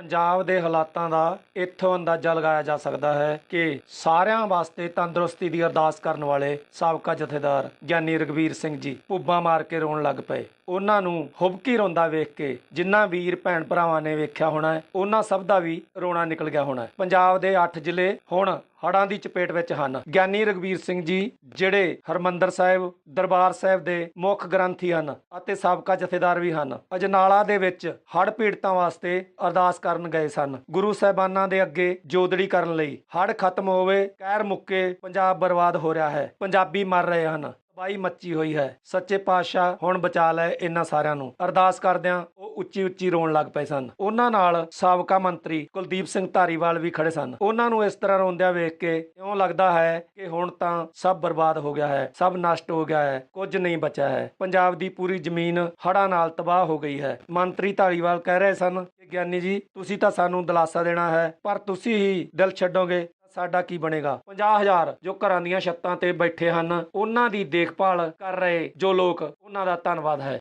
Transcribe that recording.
ਪੰਜਾਬ ਦੇ ਹਾਲਾਤਾਂ ਦਾ ਇੱਥੋਂ ਅੰਦਾਜ਼ਾ ਲਗਾਇਆ ਜਾ ਸਕਦਾ ਹੈ ਕਿ ਸਾਰਿਆਂ ਵਾਸਤੇ ਤੰਦਰੁਸਤੀ ਦੀ ਅਰਦਾਸ ਕਰਨ ਵਾਲੇ ਸਾਬਕਾ ਜਥੇਦਾਰ ਗਿਆਨੀ ਰਗਵੀਰ ਸਿੰਘ ਜੀ ਪੁੱਬਾਂ ਮਾਰ ਕੇ ਰੋਣ ਲੱਗ ਪਏ। ਉਹਨਾਂ ਨੂੰ ਹੁਬਕੀ ਰੋਂਦਾ ਵੇਖ ਕੇ ਜਿੰਨਾ ਵੀਰ ਭੈਣ ਭਰਾਵਾਂ ਨੇ ਵੇਖਿਆ ਹੋਣਾ ਉਹਨਾਂ ਸਭ ਦਾ ਵੀ ਰੋਣਾ ਨਿਕਲ ਗਿਆ ਹੋਣਾ ਪੰਜਾਬ ਦੇ 8 ਜ਼ਿਲ੍ਹੇ ਹੁਣ ਹੜ੍ਹਾਂ ਦੀ ਚਪੇਟ ਵਿੱਚ ਹਨ। ਗਿਆਨੀ ਰਗਵੀਰ ਸਿੰਘ ਜੀ, ਜਿਹੜੇ ਹਰਮੰਦਰ ਸਾਹਿਬ, ਦਰਬਾਰ ਸਾਹਿਬ ਦੇ ਮੁੱਖ ਗ੍ਰੰਥੀ ਹਨ ਅਤੇ ਸਾਬਕਾ ਜਥੇਦਾਰ ਵੀ ਹਨ, ਅਜਨਾਲਾ ਦੇ ਵਿੱਚ ਹੜ੍ਹ ਪੀੜਤਾਂ ਵਾਸਤੇ ਅਰਦਾਸ ਕਰਨ ਗਏ ਸਨ। ਗੁਰੂ ਸਾਹਿਬਾਨਾਂ ਦੇ ਅੱਗੇ ਜੋਦੜੀ ਕਰਨ ਲਈ ਹੜ੍ਹ ਖਤਮ ਹੋਵੇ, ਕਹਿਰ ਮੁੱਕੇ ਪੰਜਾਬ ਬਰਬਾਦ ਹੋ ਰਿਹਾ ਹੈ। ਪੰਜਾਬੀ ਮਰ ਰਹੇ ਹਨ, ਤਬਾਹੀ ਮੱਚੀ ਹੋਈ ਹੈ। ਸੱਚੇ ਪਾਤਸ਼ਾਹ ਹੁਣ ਬਚਾ ਲੈ ਇਹਨਾਂ ਸਾਰਿਆਂ ਨੂੰ। ਅਰਦਾਸ ਕਰਦਿਆਂ ਉੱਚੀ ਉੱਚੀ ਰੋਣ ਲੱਗ ਪਏ ਸਨ। ਉਹਨਾਂ ਨਾਲ ਸਾਬਕਾ ਮੰਤਰੀ ਕੁਲਦੀਪ ਸਿੰਘ ਧਾਰੀਵਾਲ ਵੀ ਖੜੇ ਸਨ। ਉਹਨਾਂ ਨੂੰ ਇਸ ਤਰ੍ਹਾਂ ਰੋਂਦਿਆਂ ਵੇਖ ਕੇ ਇਉਂ ਲੱਗਦਾ ਹੈ ਕਿ ਹੁਣ ਤਾਂ ਸਭ ਬਰਬਾਦ ਹੋ ਗਿਆ ਹੈ, ਸਭ ਨਸ਼ਟ ਹੋ ਗਿਆ ਹੈ, ਕੁਝ ਨਹੀਂ ਬਚਿਆ ਹੈ। ਪੰਜਾਬ ਦੀ ਪੂਰੀ ਜ਼ਮੀਨ ਹੜ੍ਹਾਂ ਨਾਲ ਤਬਾਹ ਹੋ ਗਈ ਹੈ। ਮੰਤਰੀ ਧਾਰੀਵਾਲ ਕਹਿ ਰਹੇ ਸਨ ਕਿ, ਗਿਆਨੀ ਜੀ, ਤੁਸੀਂ ਤਾਂ ਸਾਨੂੰ ਦਿਲਾਸਾ ਦੇਣਾ ਹੈ, ਪਰ ਤੁਸੀਂ ਹੀ ਦਿਲ ਛੱਡੋਗੇ ਸਾਡਾ ਕੀ ਬਣੇਗਾ? 50000 ਜੋ ਘਰਾਂ ਦੀਆਂ ਛੱਤਾਂ ਤੇ ਬੈਠੇ ਹਨ, ਉਹਨਾਂ ਦੀ ਦੇਖਭਾਲ ਕਰ ਰਹੇ ਜੋ ਲੋਕ, ਉਹਨਾਂ ਦਾ ਧੰਨਵਾਦ ਹੈ।